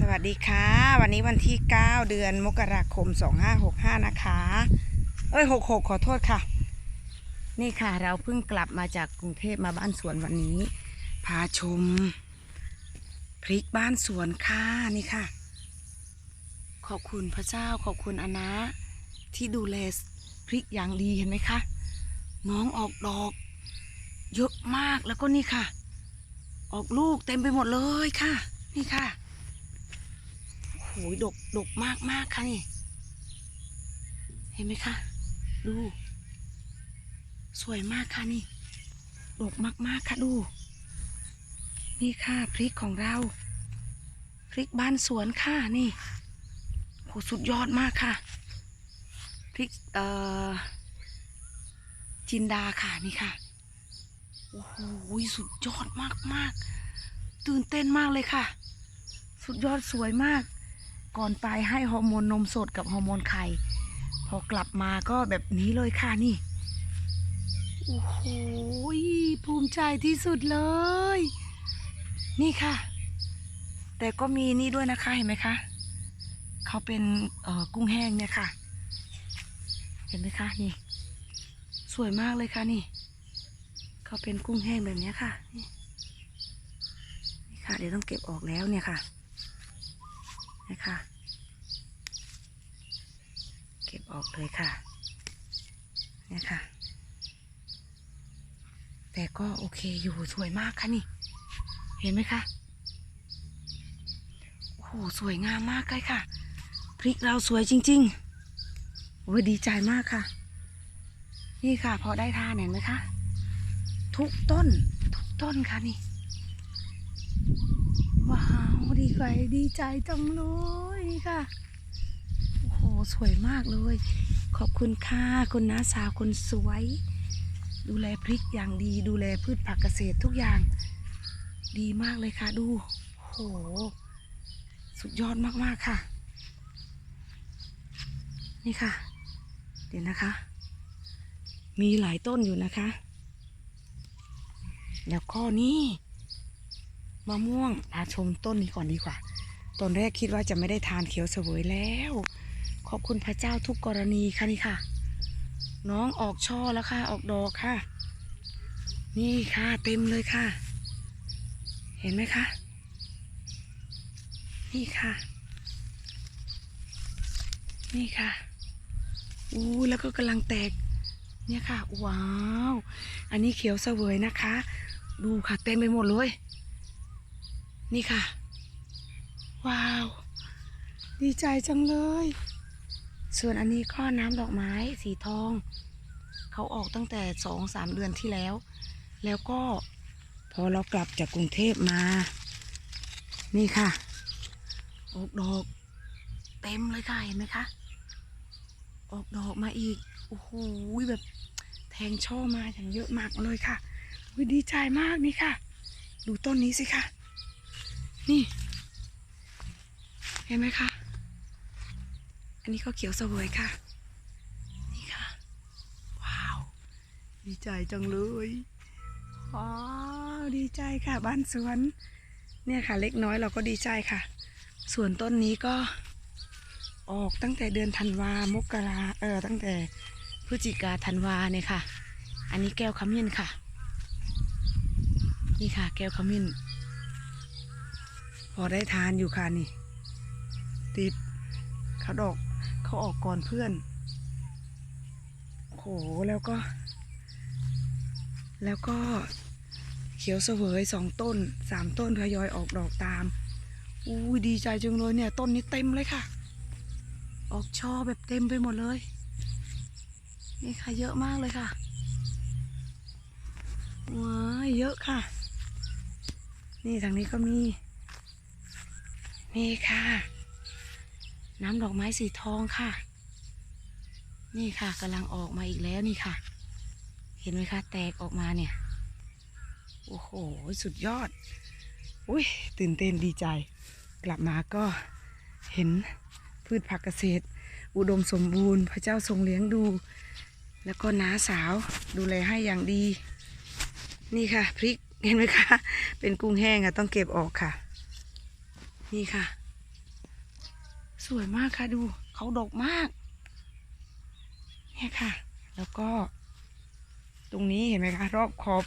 สวัสดีค่ะ วันนี้วันที่ 9 เดือนมกราคม 2565 นะคะ เอ้ย 66 ขอโทษค่ะ นี่ค่ะเราเพิ่งกลับมาจากกรุงเทพมาบ้านสวนวันนี้ พาชม พริกบ้านสวนค่ะ นี่ค่ะ ขอบคุณพระเจ้าขอบคุณอานะ ที่ดูแลพริกอย่างดีเห็นไหมคะน้องออกดอก เยอะมากแล้วก็นี่ค่ะ ออกลูกเต็มไปหมดเลยค่ะ นี่ค่ะ โหยดกดกมากมากค่ะนี่ เห็นไหมคะ ดู สวยมากค่ะนี่ ดกมากมากค่ะดู นี่ค่ะพริกของเรา พริกบ้านสวนค่ะนี่โหสุดยอดมากค่ะ พริกเอ่อจินดาค่ะนี่ค่ะ โอ้โหสุดยอดมากมากตื่นเต้นมากเลยค่ะ สุดยอดสวยมาก ก่อนไปให้ฮอร์โมนนมสดกับฮอร์โมนไข่ พอกลับมาก็แบบนี้เลยค่ะนี่ โอ้โหภูมิใจที่สุดเลย นี่ค่ะ แต่ก็มีนี่ด้วยนะคะเห็นไหมคะเขาเป็นกุ้งแห้งเนี่ยค่ะ เห็นไหมคะนี่ สวยมากเลยค่ะนี่เขาเป็นกุ้งแห้งแบบนี้ค่ะนี่ค่ะ เดี๋ยวต้องเก็บออกแล้วเนี่ยค่ะ นี่ค่ะเก็บออกเลยค่ะเนี่ยค่ะ แต่ก็โอเคอยู่สวยมากค่ะนี่ เห็นไหมคะโอ้โหสวยงามมากเลยค่ะ พริกเราสวยจริงๆโอ้ดีใจมากค่ะ นี่ค่ะ พอได้ทานเห็นไหมคะ ทุกต้น ทุกต้นค่ะนี่ ว้าวดีใจดีใจจังเลยนี่ค่ะ โอ้โห สวยมากเลย ขอบคุณค่ะคุณน้าสาวคนสวย ดูแลพริกอย่างดี ดูแลพืชผักเกษตรทุกอย่าง ดีมากเลยค่ะดู โอ้โห สุดยอดมากๆค่ะ นี่ค่ะ เดี๋ยวนะคะ มีหลายต้นอยู่นะคะ แล้วก็นี่ มะม่วงพาชมต้นนี้ก่อนดีกว่า ตอนแรกคิดว่าจะไม่ได้ทานเขียวเสวยแล้ว ขอบคุณพระเจ้าทุกกรณีค่ะนี่ค่ะ น้องออกช่อแล้วค่ะ ออกดอกค่ะ นี่ค่ะเต็มเลยค่ะ เห็นไหมคะ นี่ค่ะ นี่ค่ะอู้แล้วก็กำลังแตกเนี่ยค่ะ ว้าว อันนี้เขียวเสวยนะคะ ดูค่ะ เต็มไปหมดเลย นี่ค่ะ ว้าว ดีใจจังเลย ส่วนอันนี้ก็น้ำดอกไม้สีทอง เขาออกตั้งแต่สองสามเดือนที่แล้ว แล้วก็พอเรากลับจากกรุงเทพมา นี่ค่ะ ออกดอก เต็มเลยค่ะ เห็นไหมคะ ออกดอกมาอีก โอ้โหแบบแทงช่อมาอย่างเยอะมากเลยค่ะอุ๊ยดีใจมากนี่ค่ะ ดูต้นนี้สิคะ นี่ เห็นไหมคะ อันนี้ก็เขียวสวยค่ะ นี่ค่ะ ว้าว ดีใจจังเลยว้าวดีใจค่ะบ้านสวน เนี่ยค่ะ เล็กน้อยเราก็ดีใจค่ะ ส่วนต้นนี้ก็ออกตั้งแต่เดือนธันวามกราเออตั้งแต่พฤศจิกาธันวาเนี่ยค่ะ อันนี้แก้วขมิ้นค่ะ นี่ค่ะ แก้วขมิ้น พอได้ทานอยู่ค่ะนี่ ติดเขาดอกเขาออกก่อนเพื่อนโหแล้วก็ แล้วก็เขียวเสวยสองต้นสามต้นทยอยออกดอกตามอู้ดีใจจังเลยเนี่ย ต้นนี้เต็มเลยค่ะ ออกช่อแบบเต็มไปหมดเลย นี่ค่ะเยอะมากเลยค่ะว้าเยอะค่ะ นี่ทางนี้ก็มี นี่ค่ะ น้ำดอกไม้สีทองค่ะ นี่ค่ะกำลังออกมาอีกแล้วนี่ค่ะ เห็นไหมคะ แตกออกมาเนี่ย โอ้โห สุดยอด อุ้ยตื่นเต้นดีใจ กลับมาก็เห็นพืชผักเกษตร อุดมสมบูรณ์ พระเจ้าทรงเลี้ยงดู แล้วก็น้าสาวดูแลให้อย่างดี นี่ค่ะ พริกเห็นไหมคะ เป็นกุ้งแห้งอะต้องเก็บออกค่ะ นี่ค่ะ สวยมากค่ะดู เขาดกมาก เนี่ยค่ะ แล้วก็ ตรงนี้เห็นไหมคะรอบขอบ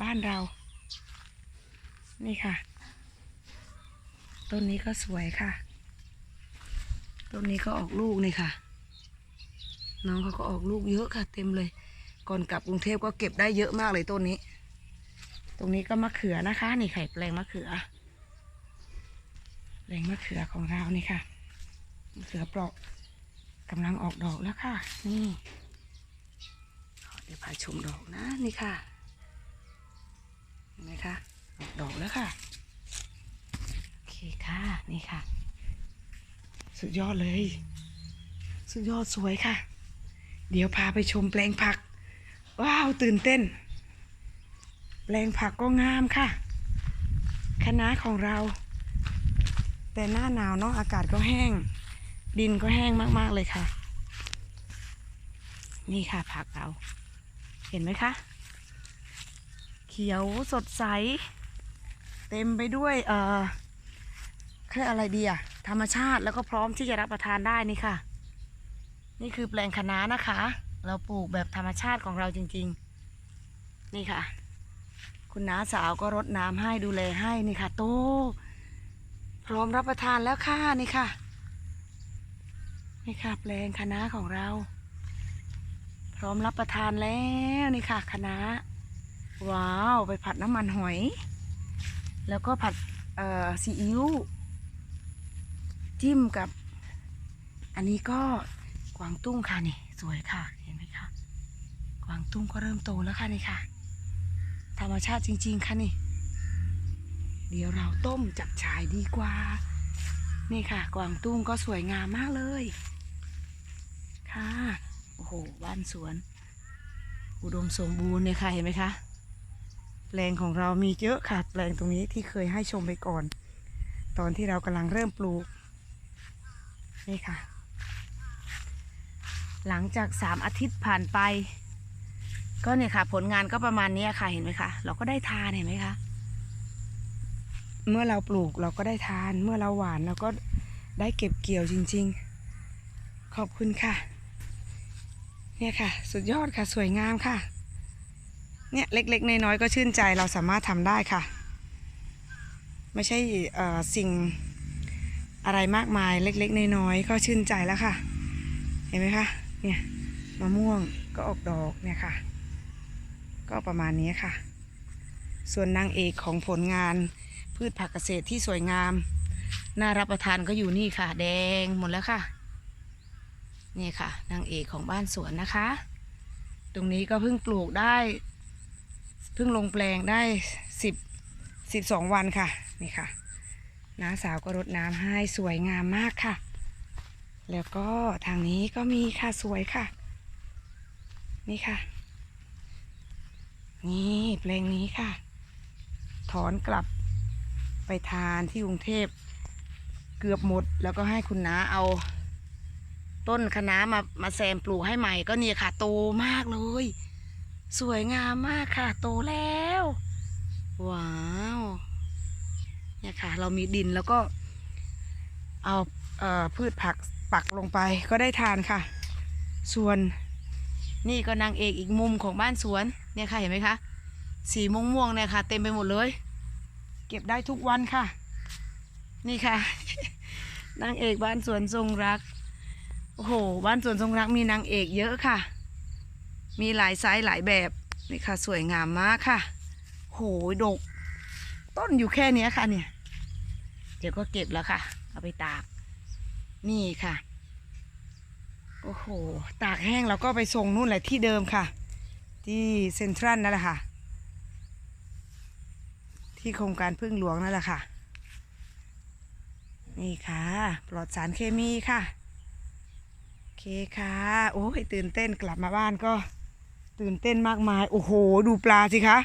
บ้านเรา นี่ค่ะ ต้นนี้ก็สวยค่ะ ต้นนี้ก็ออกลูกนี่ค่ะ น้องเขาก็ออกลูกเยอะค่ะ เต็มเลย ก่อนกลับกรุงเทพก็เก็บได้เยอะมากเลยต้นนี้ ตรงนี้ก็มะเขือนะคะ นี่ไข่แปลงมะเขือ แปลงมะเขือของเรานี่ค่ะมะเขือเปราะกำลังออกดอกแล้วค่ะ นี่เดี๋ยวพาชมดอกนะนี่ค่ะเห็นไหมคะออกดอกแล้วค่ะโอเคค่ะนี่ค่ะ สุดยอดเลย สุดยอดสวยค่ะ เดี๋ยวพาไปชมแปลงผัก ว้าวตื่นเต้น แปลงผักก็งามค่ะคณะของเรา แต่หน้าหนาวเนาะอากาศก็แห้ง ดินก็แห้งมากๆเลยค่ะ นี่ค่ะผักเรา เห็นไหมคะ เขียวสดใส เต็มไปด้วย เอ่อแค่อะไรดีอะธรรมชาติแล้วก็พร้อมที่จะรับประทานได้นี่ค่ะ นี่คือแปลงคะน้านะคะ เราปลูกแบบธรรมชาติของเราจริง ๆ นี่ค่ะ คุณน้าสาวก็รดน้ำให้ดูแลให้นี่ค่ะ โต ร้อมรับประทานแล้วค่ะนี่ค่ะ นี่ค่ะแปลงคณะของเรา พร้อมรับประทานแล้วนี่ค่ะคณะว้าวไปผัดน้ำมันหอย แล้วก็ผัดเอ่อซีอิ๊วจิ้มกับ อันนี้ก็กวางตุ้งค่ะนี่ สวยค่ะเห็นไหมคะกวางตุ้งก็เริ่มโตแล้วค่ะนี่ค่ะ ธรรมชาติจริง ๆ ค่ะนี่ เดี๋ยวเราต้มจับฉายดีกว่า นี่ค่ะ กวางตุ้งก็สวยงามมากเลย ค่ะ โอ้โห บ้านสวน อุดมสมบูรณ์เนี่ยค่ะ เห็นไหมคะ แปลงของเรามีเยอะค่ะ แปลงตรงนี้ที่เคยให้ชมไปก่อน ตอนที่เรากำลังเริ่มปลูก นี่ค่ะ หลังจากสามอาทิตย์ผ่านไป ก็เนี่ยค่ะ ผลงานก็ประมาณนี้ค่ะ เห็นไหมคะ เราก็ได้ทานเห็นไหมคะ เมื่อเราปลูกเราก็ได้ทาน เมื่อเราหวานเราก็ได้เก็บเกี่ยวจริง ๆ ขอบคุณค่ะ เนี่ยค่ะ สุดยอดค่ะสวยงามค่ะ เนี่ยเล็กๆน้อยๆก็ชื่นใจเราสามารถทำได้ค่ะ ไม่ใช่สิ่งอะไรมากมายเล็กๆน้อยๆก็ชื่นใจแล้วค่ะ เห็นไหมคะเนี่ยมะม่วงก็ออกดอกเนี่ยค่ะ ก็ประมาณนี้ค่ะ ส่วนนางเอกของผลงาน พืชผักเกษตรที่สวยงาม น่ารับประทานก็อยู่นี่ค่ะ แดงหมดแล้วค่ะ นี่ค่ะนางเอกของบ้านสวนนะคะ ตรงนี้ก็เพิ่งปลูกได้ เพิ่งลงแปลงได้สิบสิบสองวันค่ะ นี่ค่ะน้าสาวก็รดน้ำให้สวยงามมากค่ะ แล้วก็ทางนี้ก็มีค่ะสวยค่ะ นี่ค่ะ นี่เพลงนี้ค่ะ ถอนกลับ ไปทานที่กรุงเทพเกือบหมด แล้วก็ให้คุณน้าเอา ต้นคะน้ามามาแซมปลูกให้ใหม่ ก็เนี่ยค่ะ โตมากเลย สวยงามมากค่ะ โตแล้วว้าวเนี่ยค่ะ เรามีดินแล้วก็ เอาเอ่อพืชผักปักลงไปก็ได้ทานค่ะ ส่วนนี่ก็นางเอกอีกมุมของบ้านสวนเนี่ยค่ะเห็นไหมคะสีม่วงๆเนี่ยค่ะ เต็มไปหมดเลย เก็บได้ทุกวันค่ะ นี่ค่ะนางเอกบ้านสวนทรงรักโอ้โหบ้านสวนทรงรักมีนางเอกเยอะค่ะ มีหลายไซส์หลายแบบนี่ค่ะ สวยงามมากค่ะโหดก ต้นอยู่แค่นี้ค่ะเนี่ย เดี๋ยวก็เก็บแล้วค่ะ เอาไปตาก นี่ค่ะโอ้โห ตากแห้งแล้วก็ไปส่งนู่นแหละที่เดิมค่ะ ที่เซ็นทรัลนั่นแหละค่ะ ที่โครงการพึ่งหลวงนั่นแหละค่ะ นี่ค่ะ ปลอดสารเคมีค่ะโอเคค่ะ โอ้ยตื่นเต้นกลับมาบ้านก็ ตื่นเต้นมากมาย โอ้โห ดูปลาสิคะ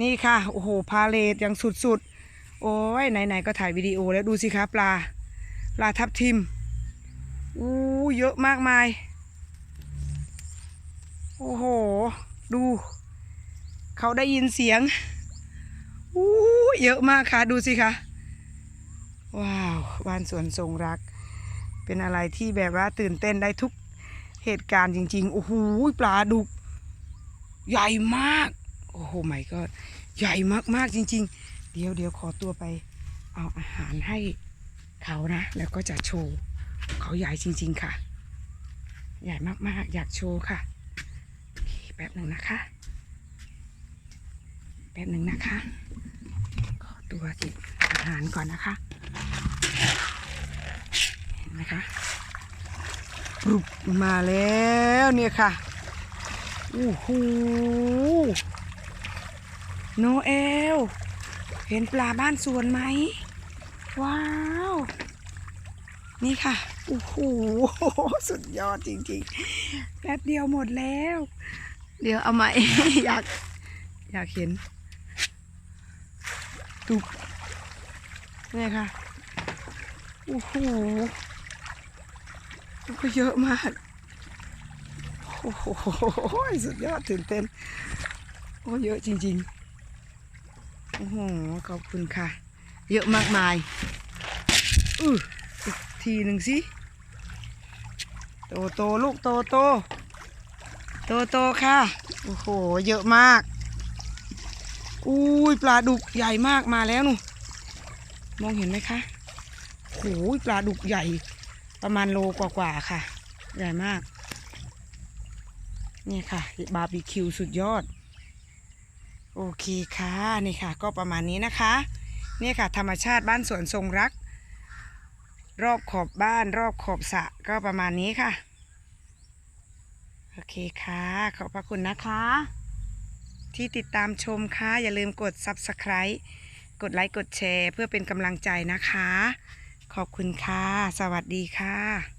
นี่ค่ะ โอ้โห พาเลทอย่างสุดๆ โอ้ยไหนๆก็ถ่ายวิดีโอแล้วดูสิคะปลา ปลาทับทิมอู้เยอะมากมาย โอ้โห ดู เขาได้ยินเสียง อู้เยอะมากค่ะ ดูสิคะ ว้าวบ้านสวนทรงรัก เป็นอะไรที่แบบว่าตื่นเต้นได้ทุกเหตุการณ์จริงๆ โอ้โหปลาดุก ใหญ่มาก โอ้โหไม่ก็ใหญ่มากๆจริง ๆ เดี๋ยวเดี๋ยวขอตัวไป เอาอาหารให้เขานะ แล้วก็จะโชว์เขาใหญ่จริง ๆ ค่ะ ใหญ่มากๆ อยากโชว์ค่ะแป๊บหนึ่งนะคะ ป๊บหนึ่งนะคะ ขอตัวเก็บอาหารก่อนนะคะ เห็นไหมคะรุบมาแล้วเนี่ยค่ะโอ้โหโนเอล เห็นปลาบ้านสวนไหม ว้าว นี่ค่ะโอ้โหสุดยอดจริงๆ แป๊บเดียวหมดแล้ว เดี๋ยวเอาใหม่ อยาก อยากเห็น ดูเนี่ยค่ะโอ้โหก็เยอะมาก โอ้โหสุดยอดตื่นเต้น โอ้เยอะจริงๆ โอ้โห ขอบคุณค่ะ เยอะมากมายอืออีกทีหนึ่งสิ โตโตลูกโตโต โตโตค่ะ โอ้โห เยอะมาก อุ้ยปลาดุกใหญ่มากมาแล้วนูมองเห็นไหมคะโอ้ยปลาดุกใหญ่ประมาณโลกว่าๆค่ะ ใหญ่มาก นี่ค่ะบาร์บีคิวสุดยอด โอเคค่ะนี่ค่ะ ก็ประมาณนี้นะคะ นี่ค่ะ ธรรมชาติบ้านสวนทรงรัก รอบขอบบ้านรอบขอบสะก็ประมาณนี้ค่ะ โอเคค่ะ ขอบพระคุณนะคะ ที่ติดตามชมค่ะ อย่าลืมกด Subscribe กดไลค์ กดแชร์ เพื่อเป็นกำลังใจนะคะ ขอบคุณค่ะ สวัสดีค่ะ